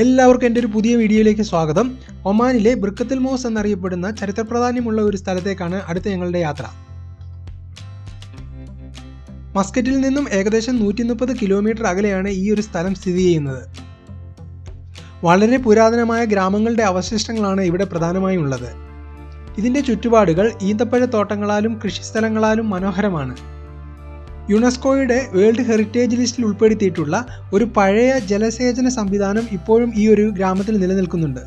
എല്ലാവർക്കും എന്റെ ഒരു പുതിയ വീഡിയോയിലേക്ക് സ്വാഗതം. ഒമാനിലെ ബ്രിക്കത്തിൽ മോസ് എന്നറിയപ്പെടുന്ന ചരിത്ര പ്രാധാന്യമുള്ള ഒരു സ്ഥലത്തേക്കാണ് അടുത്ത ഞങ്ങളുടെ യാത്ര. മസ്കറ്റിൽ നിന്നും ഏകദേശം നൂറ്റി മുപ്പത് കിലോമീറ്റർ അകലെയാണ് ഈ ഒരു സ്ഥലം സ്ഥിതി ചെയ്യുന്നത്. വളരെ പുരാതനമായ ഗ്രാമങ്ങളുടെ അവശിഷ്ടങ്ങളാണ് ഇവിടെ പ്രധാനമായും ഉള്ളത്. ഇതിന്റെ ചുറ്റുപാടുകൾ ഈന്തപ്പഴത്തോട്ടങ്ങളാലും കൃഷിസ്ഥലങ്ങളാലും മനോഹരമാണ്. യുനെസ്കോയുടെ വേൾഡ് ഹെറിറ്റേജ് ലിസ്റ്റിൽ ഉൾപ്പെടുത്തിയിട്ടുള്ള ഒരു പഴയ ജലസേചന സംവിധാനം ഇപ്പോഴും ഈ ഒരു ഗ്രാമത്തിൽ നിലനിൽക്കുന്നുണ്ട്.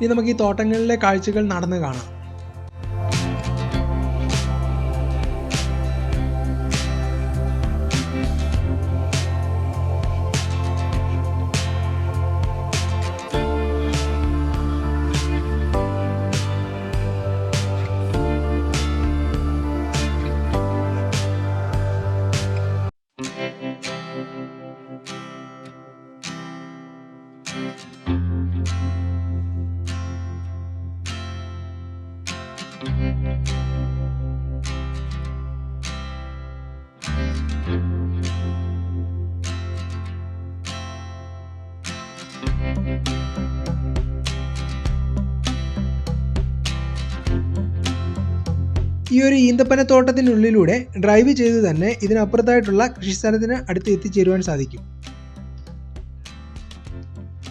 ഇനി നമുക്ക് ഈ തോട്ടങ്ങളിലെ കാഴ്ചകൾ നടന്ന് കാണാം. ഈ ഒരു ഈന്തപ്പനത്തോട്ടത്തിനുള്ളിലൂടെ ഡ്രൈവ് ചെയ്ത് തന്നെ ഇതിനപ്പുറത്തായിട്ടുള്ള കൃഷിസ്ഥലത്തിന് അടുത്ത് എത്തിച്ചേരുവാൻ സാധിക്കും.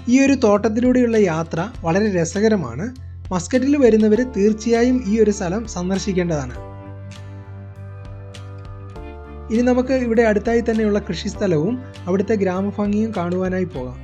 ഈ ഒരു തോട്ടത്തിലൂടെയുള്ള യാത്ര വളരെ രസകരമാണ്. മസ്കറ്റിൽ വരുന്നവർ തീർച്ചയായും ഈ ഒരു സ്ഥലം സന്ദർശിക്കേണ്ടതാണ്. ഇനി നമുക്ക് ഇവിടെ അടുത്തായി തന്നെയുള്ള കൃഷിസ്ഥലവും അവിടുത്തെ ഗ്രാമഭംഗിയും കാണുവാനായി പോകാം.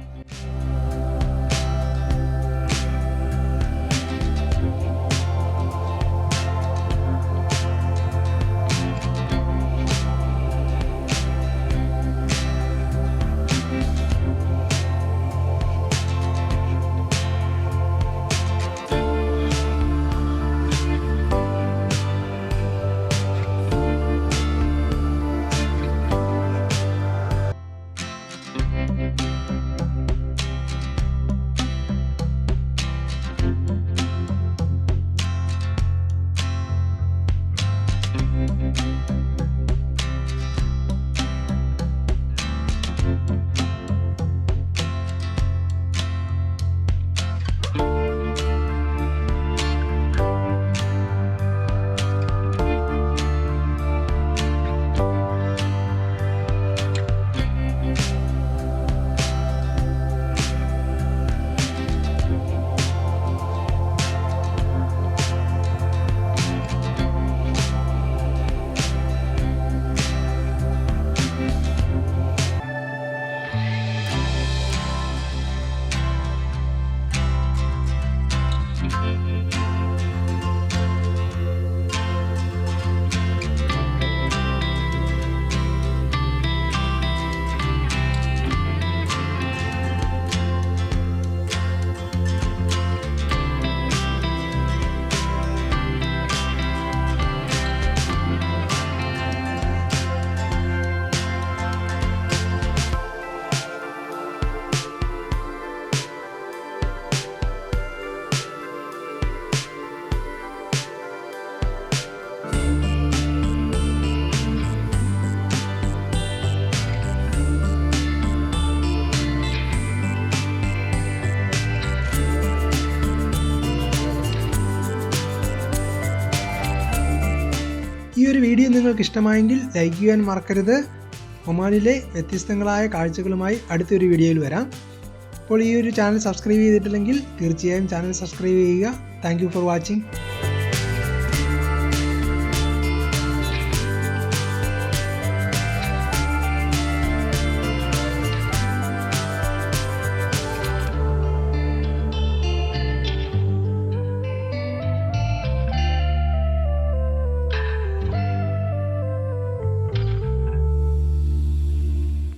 Música ഈ ഒരു വീഡിയോ നിങ്ങൾക്ക് ഇഷ്ടമായെങ്കിൽ ലൈക്ക് ചെയ്യാൻ മറക്കരുത്. ഒമാനിലെ വ്യത്യസ്തങ്ങളായ കാഴ്ചകളുമായി അടുത്തൊരു വീഡിയോയിൽ വരാം. അപ്പോൾ ഈ ഒരു ചാനൽ സബ്സ്ക്രൈബ് ചെയ്തിട്ടില്ലെങ്കിൽ തീർച്ചയായും ചാനൽ സബ്സ്ക്രൈബ് ചെയ്യുക. Thank for watching.